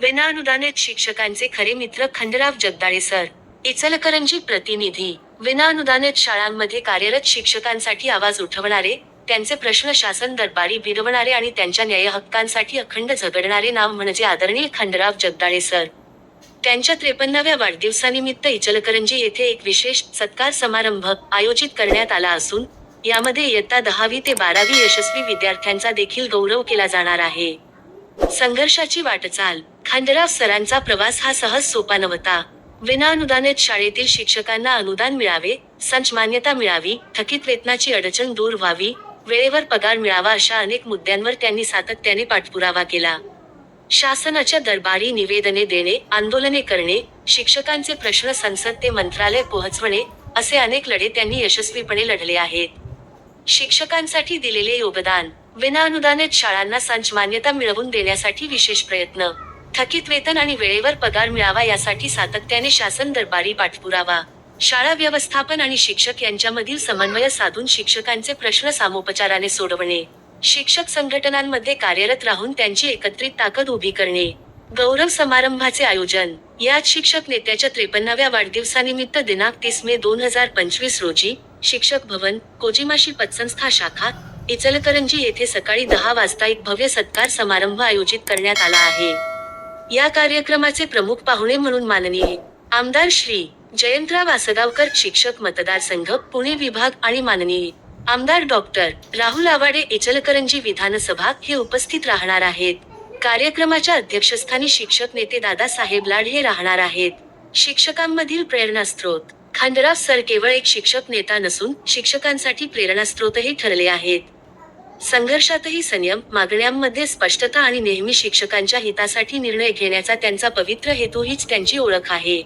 विनाअनुदानित शिक्षकांचे खरे मित्र खंडराव जगदाळे सर. इचलकरंजी प्रतिनिधी. विनाअनुदानित शाळांमध्ये कार्यरत शिक्षकांसाठी आवाज उठवणारे त्यांचे प्रश्न शासन दरबारी भिरवणारे आणि त्यांच्या न्याय हक्कांसाठी अखंड झगडणारे नाव म्हणजे आदरणीय खंडराव जगदाळे सर. त्यांच्या त्रेपन्नाव्या वाढदिवसानिमित्त इचलकरंजी येथे एक विशेष सत्कार समारंभ आयोजित करण्यात आला असून यामध्ये इयत्ता दहावी ते बारावी यशस्वी विद्यार्थ्यांचा देखील गौरव केला जाणार आहे. संघर्षाची वाटचाल खांडराव सरांचा प्रवास हा सहज सोपा नव्हता. विनाअनुदानित शाळेतील शिक्षकांना अनुदान मिळावे संच मान्यता मिळावी थकीत वेतनाची अडचण दूर व्हावी वेळेवर पगार मिळावा अशा अनेक मुद्द्यांवर त्यांनी सातत्याने पाठपुरावा केला. शासनाच्या दरबारी निवेदने देणे आंदोलने करणे शिक्षकांचे प्रश्न संसद ते मंत्रालय पोहोचवणे असे अनेक लढे त्यांनी यशस्वीपणे लढले आहेत. शिक्षकांसाठी दिलेले योगदान विनाअनुदानित शाळांना संच मान्यता मिळवून देण्यासाठी विशेष प्रयत्न. थकीत वेतन आणि वेळेवर पगार मिळावा यासाठी सातत्याने शासन दरबारी पाठपुरावा. शाळा व्यवस्थापन आणि शिक्षक यांच्यामधील समन्वय साधून शिक्षकांचे प्रश्न सामोपचाराने सोडवणे. शिक्षक संघटनांमध्ये कार्यरत राहून त्यांची एकत्रित ताकद उभी करणे. गौरव समारंभाचे आयोजन. यात शिक्षक नेत्याच्या त्रेपन्नाव्या वाढदिवसानिमित्त दिनांक तीस मे दोन हजार पंचवीस रोजी शिक्षक भवन कोजिमाशी पतसंस्था शाखा इचलकरंजी येथे सकाळी दहा वाजता एक भव्य सत्कार समारंभ आयोजित करण्यात आला आहे. या कार्यक्रमाचे प्रमुख पाहुणे म्हणून माननीय आमदार श्री जयंतराव आसगावकर शिक्षक मतदारसंघ पुणे विभाग आणि माननीय आमदार डॉक्टर राहुल आवाडे इचलकरंजी विधानसभा हे उपस्थित राहणार आहेत. कार्यक्रमाच्या अध्यक्षस्थानी शिक्षक नेते दादासाहेब लाड हे राहणार आहेत. शिक्षकांमधील प्रेरणास्त्रोत खांडराव सर केवळ एक शिक्षक नेता नसून शिक्षकांसाठी प्रेरणास्त्रोतही ठरले आहेत. संघर्षातही संयम मागण्यांमध्ये स्पष्टता आणि नेहमी शिक्षकांच्या हितासाठी निर्णय घेण्याचा त्यांचा पवित्र हेतू हीच त्यांची ओळख आहे.